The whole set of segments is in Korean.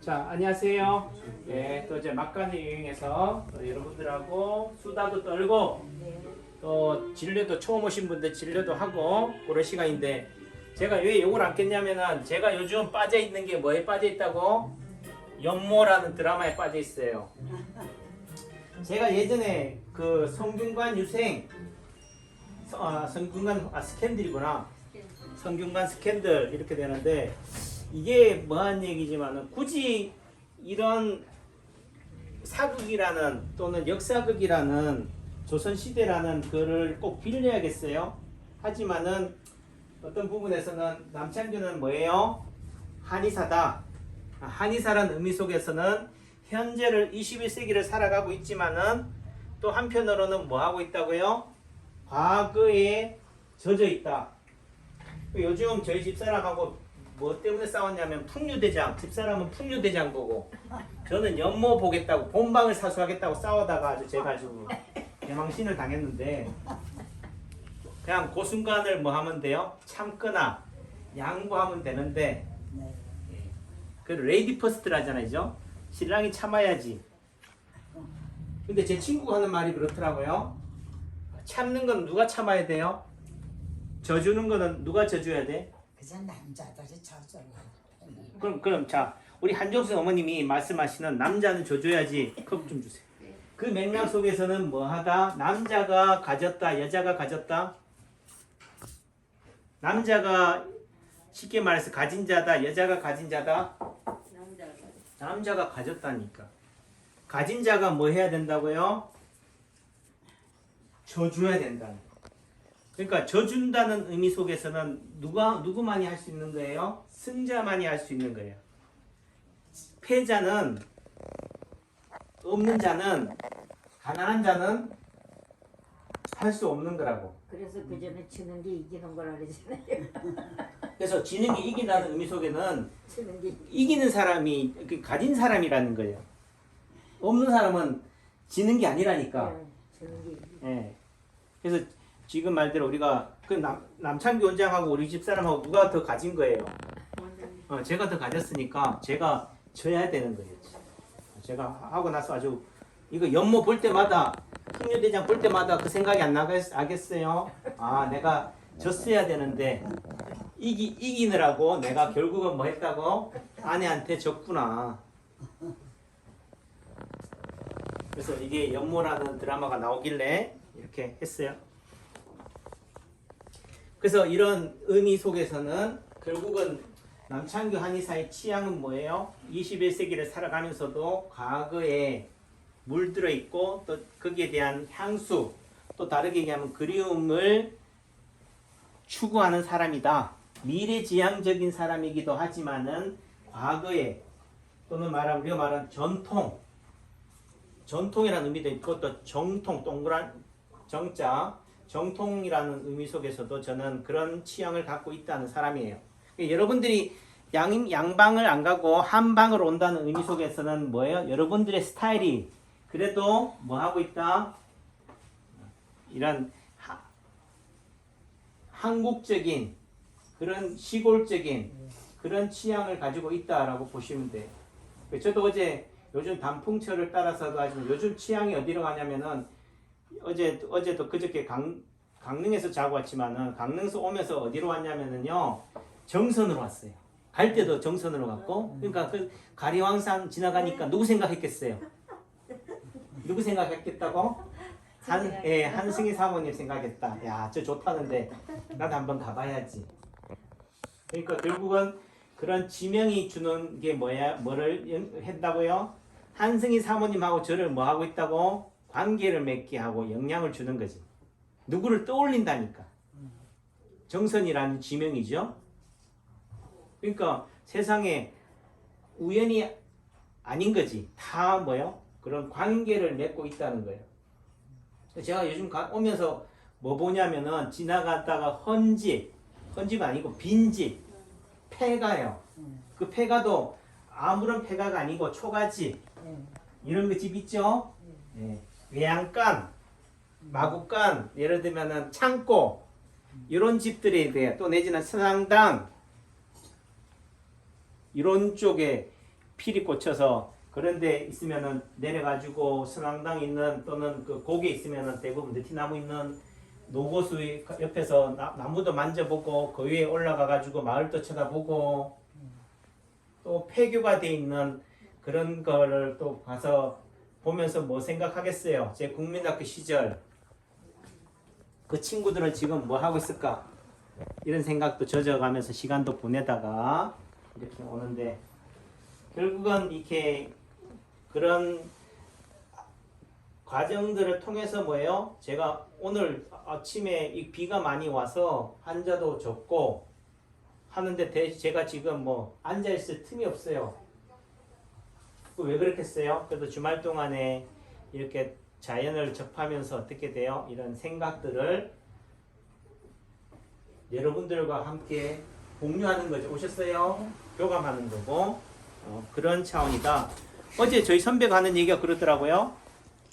자, 안녕하세요. 네, 또 이제 막간을 이용해서 또 여러분들하고 수다도 떨고 또 진료도 처음 오신 분들 진료도 하고 그런 시간인데 제가 왜 욕을 안 깼냐면은 제가 요즘 빠져 있는 게 뭐에 빠져 있다고? 연모라는 드라마에 빠져 있어요. 제가 예전에 그 성균관 유생 서- 아, 성균관 아 스캔들이구나. 성균관 스캔들 이렇게 되는데 이게 뭐한 얘기지만은 굳이 이런 사극이라는 또는 역사극이라는 조선시대라는 글을 꼭 빌려야겠어요. 하지만은 어떤 부분에서는 남창규는 뭐예요? 한의사다. 아, 한의사라는 의미 속에서는 현재를 21세기를 살아가고 있지만은 또 한편으로는 뭐 하고 있다고요? 과거에 젖어 있다. 요즘 저희 집사람하고 뭐 때문에 싸웠냐면 풍류대장 집사람은 풍류대장 보고 저는 연모 보겠다고 본방을 사수하겠다고 싸우다가 아주 제가 아주 개망신을 당했는데 그냥 그 순간을 뭐 하면 돼요? 참거나 양보하면 되는데 예. 그 레이디 퍼스트라잖아요 신랑이 참아야지. 근데 제 친구가 하는 말이 그렇더라고요. 참는 건 누가 참아야 돼요? 져주는 거는 누가 져줘야 돼 그저 남자들이 저절로 그럼 그럼 자 우리 한정수 어머님이 말씀하시는 남자는 줘줘야지. 컵 좀 주세요. 그 맥락 속에서는 뭐하다? 남자가 가졌다 여자가 가졌다? 남자가 쉽게 말해서 가진 자다 여자가 가진 자다? 남자가 가졌다니까. 가진 자가 뭐 해야 된다고요? 줘줘야 된다. 그러니까 져준다는 의미 속에서는 누가 누구만이 할 수 있는 거예요? 승자만이 할 수 있는 거예요. 패자는 없는 자는 가난한 자는 할 수 없는 거라고. 그래서 그 전에 치는 게 이기는 거라 그러잖아요. 그래서 지는 게 이긴다는 의미 속에는 치는 게 이기는 사람이 그 가진 사람이라는 거예요. 없는 사람은 지는 게 아니라니까. 예, 치는 게 예. 그래서 지금 말대로 우리가 그 남, 남창기 원장하고 우리 집사람하고 누가 더 가진 거예요. 어, 제가 더 가졌으니까 제가 져야 되는 거예요. 제가 하고 나서 아주 이거 연모 볼 때마다 풍류대장 볼 때마다 그 생각이 안 나겠어요. 아 내가 졌어야 되는데 이기 이기느라고 내가 결국은 뭐 했다고 아내한테 졌구나. 그래서 이게 연모라는 드라마가 나오길래 이렇게 했어요. 그래서 이런 의미 속에서는 결국은 남창규 한의사의 취향은 뭐예요? 21세기를 살아가면서도 과거에 물들어 있고 또 거기에 대한 향수 또 다르게 얘기하면 그리움을 추구하는 사람이다. 미래지향적인 사람이기도 하지만은 과거에 또는 말하면 우리가 말하는 전통 전통이라는 의미도 있고 또 정통 동그란 정자 정통이라는 의미 속에서도 저는 그런 취향을 갖고 있다는 사람이에요. 그러니까 여러분들이 양, 양방을 안 가고 한 방을 온다는 의미 속에서는 뭐예요? 여러분들의 스타일이 그래도 뭐 하고 있다? 이런 하- 한국적인 그런 시골적인 그런 취향을 가지고 있다라고 보시면 돼요. 저도 어제 요즘 단풍철을 따라서 가지고 요즘 취향이 어디로 가냐면은 어제 어제도 그저께 강 강릉에서 자고 왔지만은 강릉에서 오면서 어디로 왔냐면은요 정선으로 왔어요. 갈 때도 정선으로 갔고 그러니까 그 가리왕산 지나가니까 누구 생각했겠어요? 누구 생각했겠다고? 한, 예, 한승희 사모님 생각했다. 야, 저 좋다는데 나도 한번 가봐야지. 그러니까 결국은 그런 지명이 주는 게 뭐야? 뭐를 연- 했다고요? 한승희 사모님하고 저를 뭐 하고 있다고? 관계를 맺게 하고 영향을 주는 거지. 누구를 떠올린다니까. 정선이라는 지명이죠. 그러니까 세상에 우연이 아닌 거지. 다 뭐요? 그런 관계를 맺고 있다는 거예요. 제가 요즘 가- 오면서 뭐 보냐면은 지나갔다가 헌집, 헌집 아니고 빈집, 폐가요. 그 폐가도 아무런 폐가가 아니고 초가집 이런 거집 있죠? 예. 외양간, 마구간, 예를 들면은 창고 이런 집들에 대해 또 내지는 서당당 이런 쪽에 필이 꽂혀서 그런 데 있으면은 내려가지고 성황당 있는 또는 그 고개 있으면은 대부분 느티나무 있는 노고수 옆에서 나, 나무도 만져보고 그 위에 올라가 가지고 마을도 쳐다보고 또 폐교가 돼 있는 그런 거를 또 가서 보면서 뭐 생각하겠어요. 제 국민학교 시절 그 친구들은 지금 뭐 하고 있을까? 이런 생각도 젖어가면서 시간도 보내다가 이렇게 오는데 결국은 이렇게 그런 과정들을 통해서 뭐예요? 제가 오늘 아침에 이 비가 많이 와서 한자도 적고 하는데 대- 제가 지금 뭐 앉아 있을 틈이 없어요. 그왜 그렇겠어요? 그래도 주말 동안에 이렇게 자연을 접하면서 어떻게 돼요? 이런 생각들을 여러분들과 함께 공유하는 거죠. 오셨어요? 교감하는 거고 어, 그런 차원이다. 어제 저희 선배가 하는 얘기가 그러더라고요.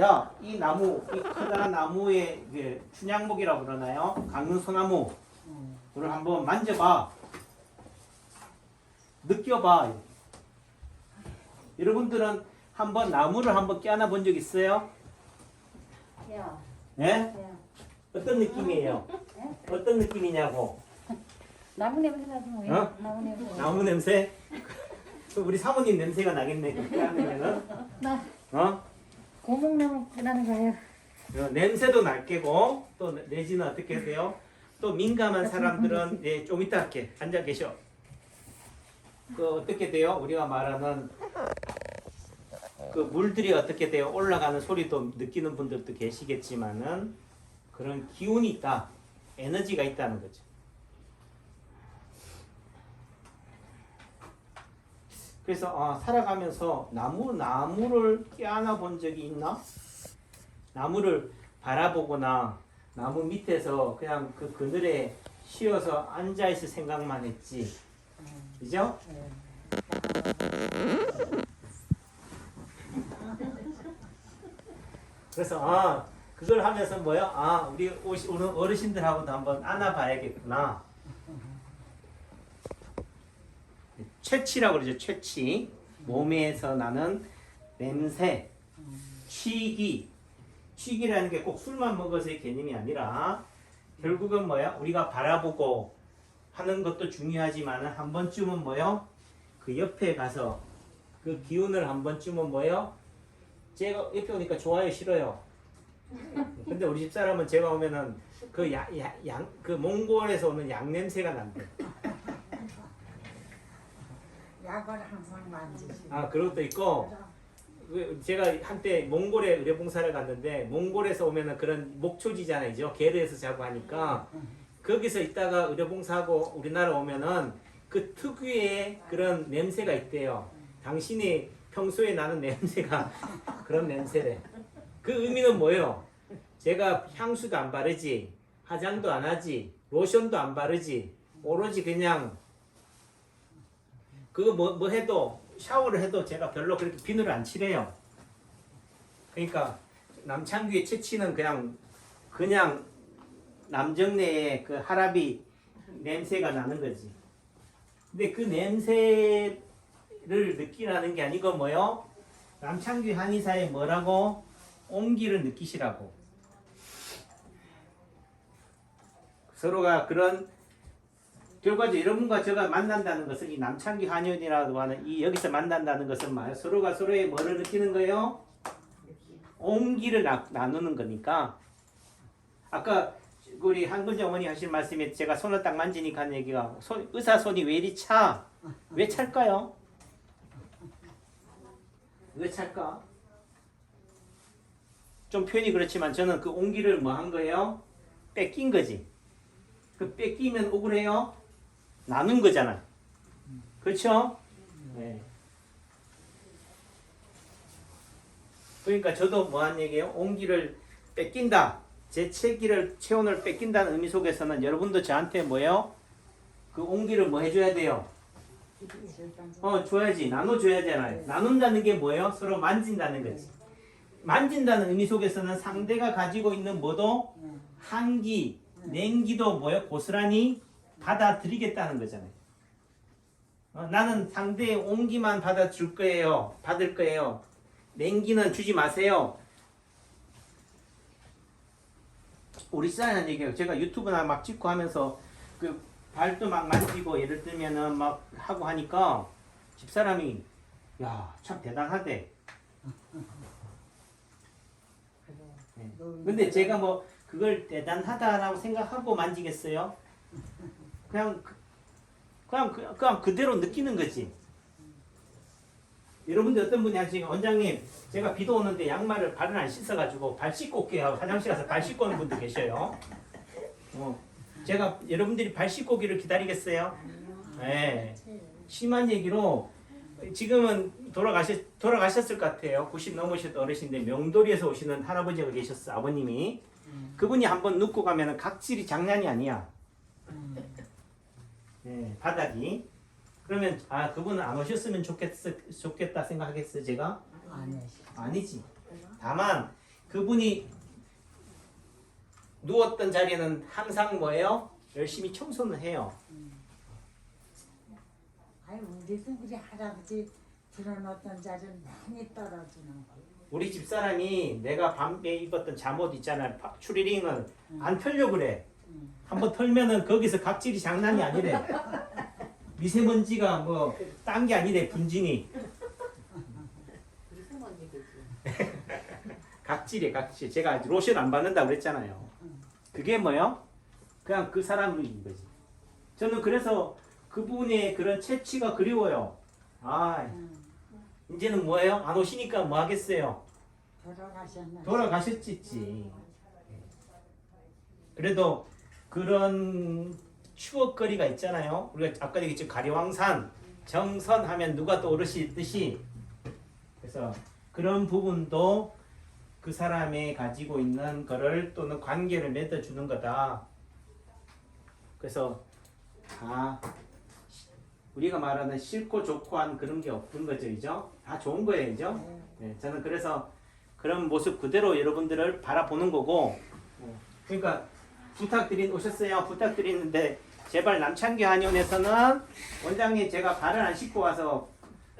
야, 이 나무, 이 커다란 나무의 이게 춘향목이라고 그러나요? 강릉 소나무. 를 한번 만져봐. 느껴봐. 여러분들은 한번 나무를 한번 껴안아 본 적 있어요? 야, 예? 야. 어떤 느낌이에요? 어떤 느낌이냐고. 나무 냄새 나지 뭐. 어? 나무 냄새. 나무 냄새? 우리 사모님 냄새가 나겠네. 그렇게 하면은. 나 어? 고목나무 나는 거예요. 어, 냄새도 날 게고 또 내- 내지는 어떻게 돼요? 또 민감한 사람들은 예, 좀 이따 할게 앉아 계셔. 그 어떻게 돼요? 우리가 말하는 그 물들이 어떻게 돼요? 올라가는 소리도 느끼는 분들도 계시겠지만은 그런 기운이 있다, 에너지가 있다는 거죠. 그래서 아, 살아가면서 나무 나무를 껴안아 본 적이 있나? 나무를 바라보거나 나무 밑에서 그냥 그 그늘에 쉬어서 앉아 있을 생각만 했지. 그죠? 그래서 아 그걸 하면서 뭐야? 아 우리 오시- 어르신들하고도 한번 안아봐야겠구나. 채취라고 그러죠. 채취. 몸에서 나는 냄새, 취기. 취기라는 게 꼭 술만 먹어서의 개념이 아니라 결국은 뭐야? 우리가 바라보고 하는 것도 중요하지만 한 번쯤은 뭐요? 그 옆에 가서 그 기운을 한 번쯤은 뭐요? 제가 옆에 오니까 좋아요 싫어요. 근데 우리 집 사람은 제가 오면은 그양그 몽골에서 오는 양 냄새가 난대. 약을 항상 만지시고. 아 그런 것도 있고 그 제가 한때 몽골에 의료봉사를 갔는데 몽골에서 오면은 그런 목초지잖아요. 게르에서 자고 하니까 거기서 있다가 의료봉사하고 우리나라 오면은 그 특유의 그런 냄새가 있대요. 당신이 평소에 나는 냄새가 그런 냄새래. 그 의미는 뭐예요? 제가 향수도 안 바르지, 화장도 안 하지, 로션도 안 바르지, 오로지 그냥 그거 뭐, 뭐 해도 샤워를 해도 제가 별로 그렇게 비누를 안 칠해요. 그러니까 남창규의 채취는 그냥 그냥 남정네의 그 하라비 냄새가 나는 거지. 근데 그 냄새를 느끼라는 게 아니고 뭐요? 남창규 한의사의 뭐라고? 온기를 느끼시라고. 서로가 그런 결과적으로 여러분과 제가 만난다는 것은 이 남창기 한의원이라고 하는 이 여기서 만난다는 것은 말 서로가 서로의 뭐를 느끼는 거예요? 온기를 나, 나누는 거니까 아까 우리 한근재 어머니 하신 말씀에 제가 손을 딱 만지니까 한 얘기가 손, 의사 손이 왜 이리 차? 왜 찰까요? 왜 찰까? 좀 표현이 그렇지만 저는 그 온기를 뭐 한 거예요? 뺏긴 거지. 그 뺏기면 억울해요? 나눈 거잖아. 그렇죠? 네. 그러니까 저도 뭐 한 얘기예요? 온기를 뺏긴다. 제 체기를 체온을 뺏긴다는 의미 속에서는 여러분도 저한테 뭐예요? 그 온기를 뭐 해줘야 돼요? 어 줘야지 나눠줘야잖아요. 나눈다는 게 뭐예요? 서로 만진다는 거지. 만진다는 의미 속에서는 상대가 가지고 있는 뭐도 한기, 냉기도 뭐예요? 고스란히 받아들이겠다는 거잖아요. 어, 나는 상대의 온기만 받아줄 거예요. 받을 거예요. 냉기는 주지 마세요. 우리 사이는 얘기해요. 제가 유튜브나 막 찍고 하면서 그 발도 막 만지고 예를 들면은 막 하고 하니까 집사람이 야 참 대단하대. 네. 근데 제가 뭐 그걸 대단하다라고 생각하고 만지겠어요? 그냥 그- 그냥 그- 그냥 그대로 느끼는 거지. 여러분들 어떤 분이 하시니까 원장님 제가 비도 오는데 양말을 발을 안 씻어가지고 발 씻고 올게요 하고 화장실 가서 발 씻고 오는 분도 계셔요. 어, 제가 여러분들이 발 씻고 오기를 기다리겠어요? 네. 심한 얘기로 지금은 돌아가셨 돌아가셨을 것 같아요. 90 넘으셨던 어르신인데 명도리에서 오시는 할아버지가 계셨어 아버님이 그분이 한번 눕고 가면은 각질이 장난이 아니야. 네, 바닥이. 그러면 아 그분은 안 오셨으면 좋겠 좋겠다 생각하겠어요 제가 아니 아니지. 다만 그분이 누웠던 자리는 항상 뭐예요? 열심히 청소는 해요. 아니 우리도 우리 할아버지 들어놓던 자리는 많이 떨어지는 거 우리 집사람이 내가 밤에 입었던 잠옷 있잖아요. 파- 추리링을 안 털려 그래. 한번 털면은 거기서 각질이 장난이 아니래. 미세먼지가 뭐 딴 게 아니래 분진이. 각질이 각질. 제가 로션 안 바른다고 그랬잖아요. 그게 뭐요? 그냥 그 사람인 거지. 저는 그래서 그분의 그런 채취가 그리워요. 아, 이제는 뭐예요? 안 오시니까 뭐 하겠어요? 돌아가셨나 돌아가셨지. 그래도 그런 추억거리가 있잖아요. 우리가 아까 얘기했죠. 가리왕산 정선 하면 누가 떠오르시듯이 그래서 그런 부분도 그 사람이 가지고 있는 거를 또는 관계를 맺어주는 거다. 그래서 다 우리가 말하는 싫고 좋고 한 그런 게 없는 거죠, 이죠? 다 좋은 거예요, 이죠? 네, 저는 그래서 그런 모습 그대로 여러분들을 바라보는 거고, 어, 그러니까 부탁드린 오셨어요. 부탁드리는데 제발 남창기 한의원에서는 원장님 제가 발을 안 씻고 와서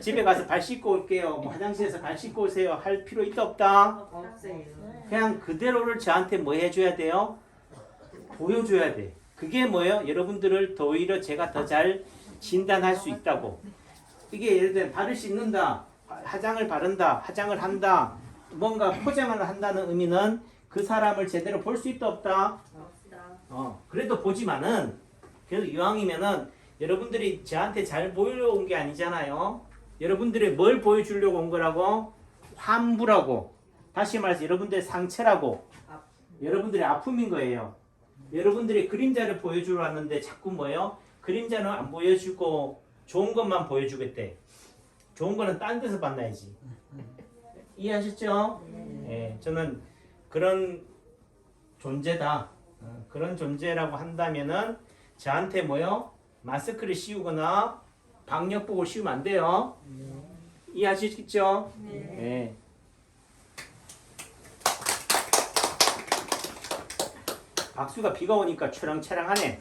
집에 가서 발 씻고 올게요. 뭐 화장실에서 발 씻고 오세요. 할 필요 있다 없다. 없어요. 그냥 그대로를 저한테 뭐 해줘야 돼요? 보여줘야 돼. 그게 뭐예요? 여러분들을 더 오히려 제가 더 잘 진단할 수 있다고. 이게 예를 들면 발을 씻는다, 화장을 바른다, 화장을 한다, 뭔가 포장을 한다는 의미는 그 사람을 제대로 볼 수 있다 없다. 없다. 어, 그래도 보지만은 그래도 이왕이면은 여러분들이 저한테 잘 보이려 온게 아니잖아요. 여러분들이 뭘 보여주려고 온 거라고? 환부라고. 다시 말해서 여러분들의 상처라고. 여러분들의 아픔인 거예요. 여러분들이 그림자를 보여주러 왔는데 자꾸 뭐예요? 그림자는 안 보여주고 좋은 것만 보여주겠대. 좋은 거는 딴 데서 만나야지. 이해하셨죠? 예, 저는 그런 존재다. 어, 그런 존재라고 한다면은 저한테 뭐요? 마스크를 씌우거나 방역복을 씌우면 안 돼요. 이해하시겠죠? 네. 박수가 비가 오니까 초랑초랑하네.